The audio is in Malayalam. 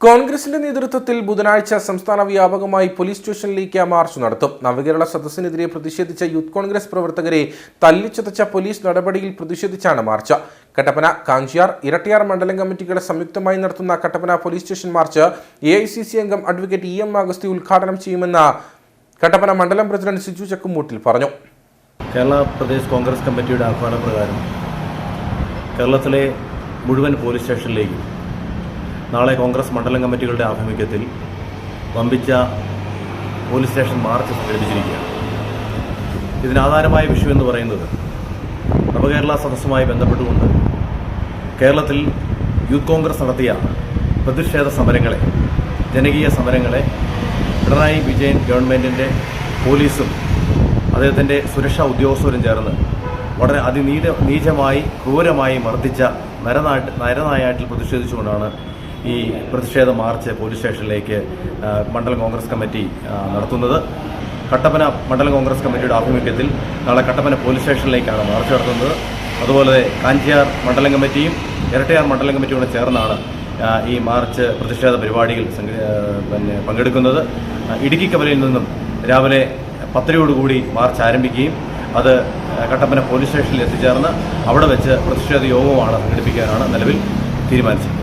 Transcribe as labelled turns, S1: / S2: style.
S1: കോൺഗ്രസിന്റെ നേതൃത്വത്തിൽ ബുധനാഴ്ച സംസ്ഥാന വ്യാപകമായി പോലീസ് സ്റ്റേഷനിലേക്ക് മാർച്ച് നടത്തും. നവകേരള സദസ്സിനെതിരെ പ്രതിഷേധിച്ച യൂത്ത് കോൺഗ്രസ് പ്രവർത്തകരെ തല്ലിച്ചതച്ച പോലീസ് നടപടിയിൽ പ്രതിഷേധിച്ചാണ് മാർച്ച്. കട്ടപ്പന കാഞ്ചിയാർ ഇരട്ടിയാർ മണ്ഡലം കമ്മിറ്റികളെ സംയുക്തമായി നടത്തുന്ന കട്ടപ്പന പോലീസ് സ്റ്റേഷൻ മാർച്ച് എ അംഗം അഡ്വക്കേറ്റ് ഇ എം അഗസ്തി ഉദ്ഘാടനം ചെയ്യുമെന്ന് കട്ടപ്പന മണ്ഡലം പ്രസിഡന്റ് സിജു ചക്കുമൂട്ടിൽ പറഞ്ഞു.
S2: കേരള പ്രദേശ് കോൺഗ്രസ് കമ്മിറ്റിയുടെ ആഹ്വാനപ്രകാരം കേരളത്തിലെ മുഴുവൻ പോലീസ് സ്റ്റേഷനിലേക്കും നാളെ കോൺഗ്രസ് മണ്ഡലം കമ്മിറ്റികളുടെ ആഭിമുഖ്യത്തിൽ വമ്പിച്ച പോലീസ് സ്റ്റേഷൻ മാർച്ച് സംഘടിപ്പിച്ചിരിക്കുകയാണ്. ഇതിനാധാരമായ വിഷയം എന്ന് പറയുന്നത് നവകേരള സദസ്സുമായി ബന്ധപ്പെട്ടുകൊണ്ട് കേരളത്തിൽ യൂത്ത് കോൺഗ്രസ് നടത്തിയ പ്രതിഷേധ സമരങ്ങളെ ജനകീയ സമരങ്ങളെ പിണറായി വിജയൻ ഗവൺമെന്റിന്റെ പോലീസും അദ്ദേഹത്തിന്റെ സുരക്ഷാ ഉദ്യോഗസ്ഥരും ചേർന്ന് വളരെ അതിനീത നീചമായി ക്രൂരമായി മർദ്ദിച്ച നരനാട്ട് നരനായാട്ടിൽ പ്രതിഷേധിച്ചുകൊണ്ടാണ് ഈ പ്രതിഷേധ മാർച്ച് പോലീസ് സ്റ്റേഷനിലേക്ക് മണ്ഡലം കോൺഗ്രസ് കമ്മിറ്റി നടത്തുന്നത്. കട്ടപ്പന മണ്ഡലം കോൺഗ്രസ് കമ്മിറ്റിയുടെ ആഭിമുഖ്യത്തിൽ നാളെ കട്ടപ്പന പോലീസ് സ്റ്റേഷനിലേക്കാണ് മാർച്ച് നടത്തുന്നത്. അതുപോലെ കാഞ്ചിയാർ മണ്ഡലം കമ്മിറ്റിയും ഇരട്ടയാർ മണ്ഡലം കമ്മിറ്റിയും ചേർന്നാണ് ഈ മാർച്ച് പ്രതിഷേധ പരിപാടിയിൽ പിന്നെ പങ്കെടുക്കുന്നത്. ഇടുക്കി കവലയിൽ നിന്നും രാവിലെ പത്തരയോടുകൂടി മാർച്ച് ആരംഭിക്കുകയും അത് കട്ടപ്പന പോലീസ് സ്റ്റേഷനിൽ എത്തിച്ചേർന്ന് അവിടെ വെച്ച് പ്രതിഷേധ യോഗമാണ് സംഘടിപ്പിക്കാനാണ് നിലവിൽ തീരുമാനിച്ചത്.